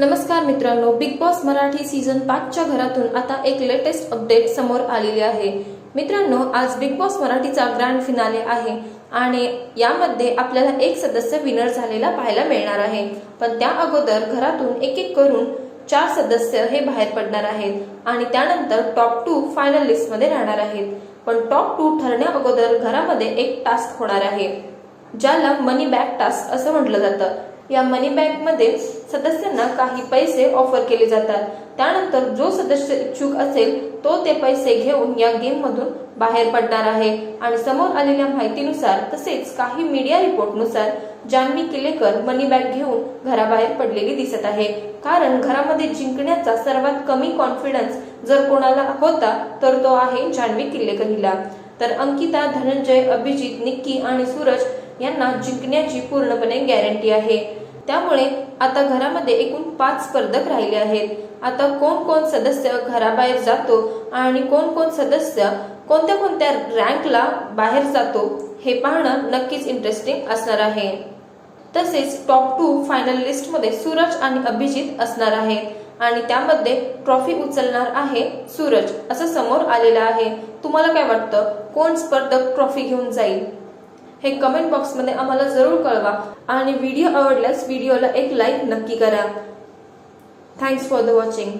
नमस्कार मित्रांनो big boss Marathi season पाचच्या घरातून आता एक लेटेस्ट अपडेट समोर आलेली आहे. मित्रांनो आज बिग बॉस मराठीचा ग्रँड फिनाले आहे आणि यामध्ये आपल्याला एक सदस्य विनर झालेला पाहायला मिळणार आहे. पण त्या अगोदर घरातून एक एक करून चार सदस्य हे बाहेर पडणार आहेत आणि त्यानंतर टॉप टू फायनल लिस्टमध्ये राहणार आहेत. पण टॉप टू ठरण्या अगोदर घरामध्ये एक टास्क होणार आहे ज्याला मनी बॅग टास्क असं म्हटलं जातं. या मनी बॅगमध्ये सदस्यांना काही पैसे ऑफर केले जातात. त्यानंतर जो सदस्य इच्छुक असेल तो ते पैसे घेऊन या गेम मधून बाहेर पडणार आहे. आणि समोर आलेल्या माहितीनुसार तसेच काही मीडिया रिपोर्टनुसार जान्हवी किल्लेकर मनी बॅग घेऊन घराबाहेर पडलेली दिसत आहे. कारण घरामध्ये जिंकण्याचा सर्वात कमी कॉन्फिडन्स जर कोणाला होता तर तो आहे जान्हवी किल्लेकर हिला तर अंकिता धनंजय अभिजित निक्की आणि सूरज यांना जिंकण्याची पूर्णपणे गॅरंटी आहे. त्यामुळे आता घरामध्ये एकूण पाच स्पर्धक राहिले आहेत. आता कोण कोण सदस्य घराबाहेर जातो आणि कोण कोण सदस्य कोणत्या कोणत्या रँकला बाहेर जातो हे पाहणं नक्कीच इंटरेस्टिंग असणार आहे. तसेच टॉप टू फायनल लिस्टमध्ये सूरज आणि अभिजित असणार आहे आणि त्यामध्ये ट्रॉफी उचलणार आहे सूरज असं समोर आलेलं आहे. तुम्हाला काय वाटतं? कोण स्पर्धक ट्रॉफी घेऊन जाईल? हे कमेंट बॉक्समध्ये आम्हाला जरूर कळवा. आणि व्हिडिओ आवडल्यास व्हिडिओला एक लाईक नक्की करा. Thanks for the watching